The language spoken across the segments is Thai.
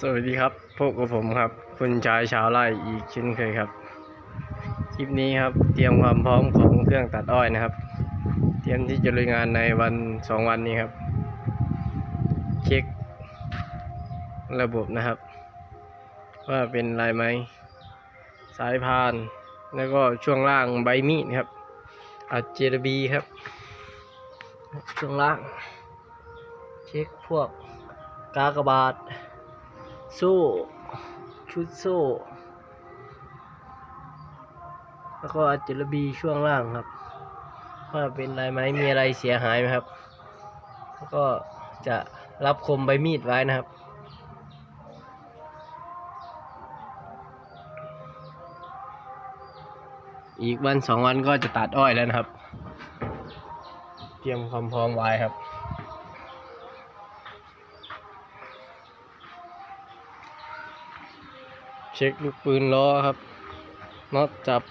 สวัสดีครับพบกับผมครับ คุณชายชาวไร่อีกเช่นเคยครับ คลิปนี้ครับ เตรียมความพร้อมของเครื่องตัดอ้อยนะครับ เตรียมที่จะลุยงานในวันสองวันนี้ครับ เช็คระบบนะครับ ว่าเป็นลายไหม สายพาน แล้วก็ช่วงล่างใบมีดครับ อัดเจรบีครับ ช่วงล่าง เช็คพวกกากบาทโซ่ชุดโซ่แล้วก็อัจจระบีช่วงล่างครับว่าเป็นอะไรไหมมีอะไรเสียหายไหมครับ แล้วก็จะรับคมใบมีดไว้นะครับ อีกวันสองวันก็จะตัดอ้อยแล้วนะครับ เตรียมความพร้อมไว้ครับ เช็คลูกปืนล้อครับน็อตจับ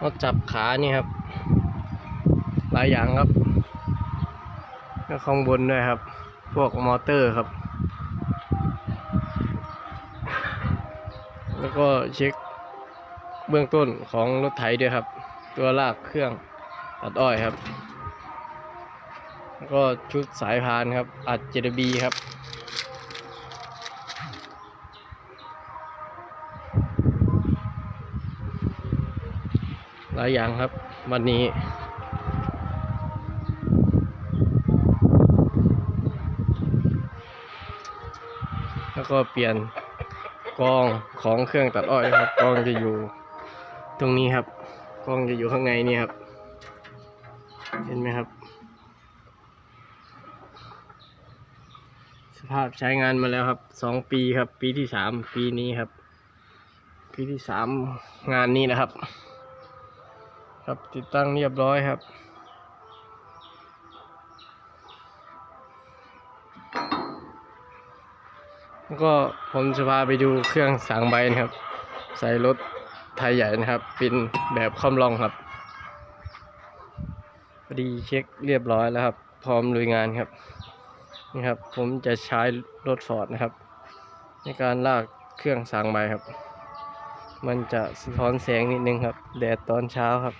น็อตจับขานี่ครับ หลายอย่างครับแล้วข้างบนด้วยครับ พวกมอเตอร์ครับ แล้วก็เช็คเบื้องต้นของรถไถด้วยครับ ตัวลากเครื่องตัดอ้อยครับ แล้วก็ชุดสายพานครับอัดเจดบีครับ ลายอย่างครับวันนี้ แล้วก็เปลี่ยนกองของเครื่องตัดอ้อยนะครับกองจะอยู่ตรงนี้ครับกองจะอยู่ข้างในนี่ครับ เห็นไหมครับ สภาพใช้งานมาแล้วครับสองปีครับ ปีที่สามปีนี้ครับ ปีที่สามงานนี้นะครับ ครับติดตั้งเรียบร้อยครับแล้วก็ผมจะพาไปดูเครื่องสางใบนะครับ ใส่รถไทยใหญ่นะครับเป็นแบบคอมลองครับพอดีเช็คเรียบร้อยแล้วครับ พร้อมลุยงานครับนี่ครับ ผมจะใช้รถฟอร์ดนะครับ ในการลากเครื่องสางใบครับ มันจะสะท้อนแสงนิดนึงครับ แดดตอนเช้าครับ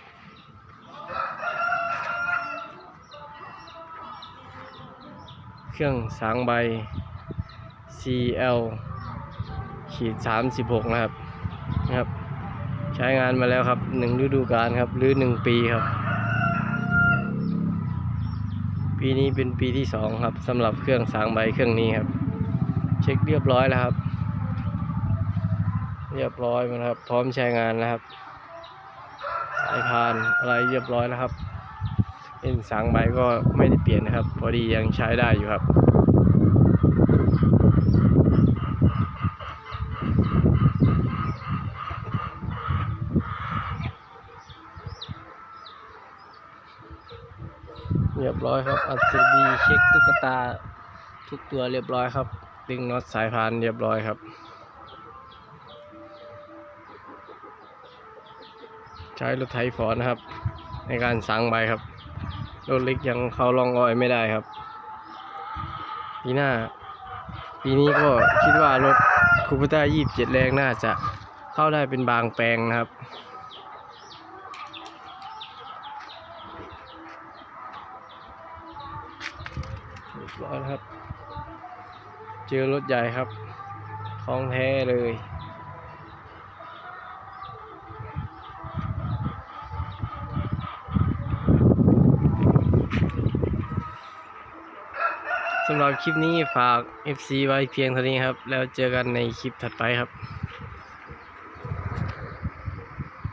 เครื่องสางใบ CL ขีด 36 นะครับนะครับ ใช้งานมาแล้วครับหนึ่งฤดูกาลครับ หรือหนึ่งปีครับ ปีนี้เป็นปีที่สองครับสำหรับเครื่องสางใบเครื่องนี้ครับ เช็คเรียบร้อยแล้วครับ เรียบร้อยหมดครับ พร้อมใช้งานแล้วครับสายพานอะไรเรียบร้อยแล้วครับเอ็นสางใบก็ไม่ได้เปลี่ยนนะครับ พอดียังใช้ได้อยู่ครับเรียบร้อยครับ อัดซีดีเช็คตุ๊กตาทุกตัวเรียบร้อยครับ ดึงน็อตสายพานเรียบร้อยครับ ช้รถไถฟอร์ดนะครับ ในการสางใบครับรถเล็กยังเข้าลองอ้อยไม่ได้ครับ ปีหน้า ปีนี้ก็คิดว่ารถคูปต้า27แรงน่าจะเข้าได้เป็นบางแปลงนะครับเรียบร้อยครับ เจอรถใหญ่ครับ ของแท้เลย สำหรับคลิปนี้ฝาก FC ไว้เพียงเท่านี้ครับ แล้วเจอกันในคลิปถัดไปครับ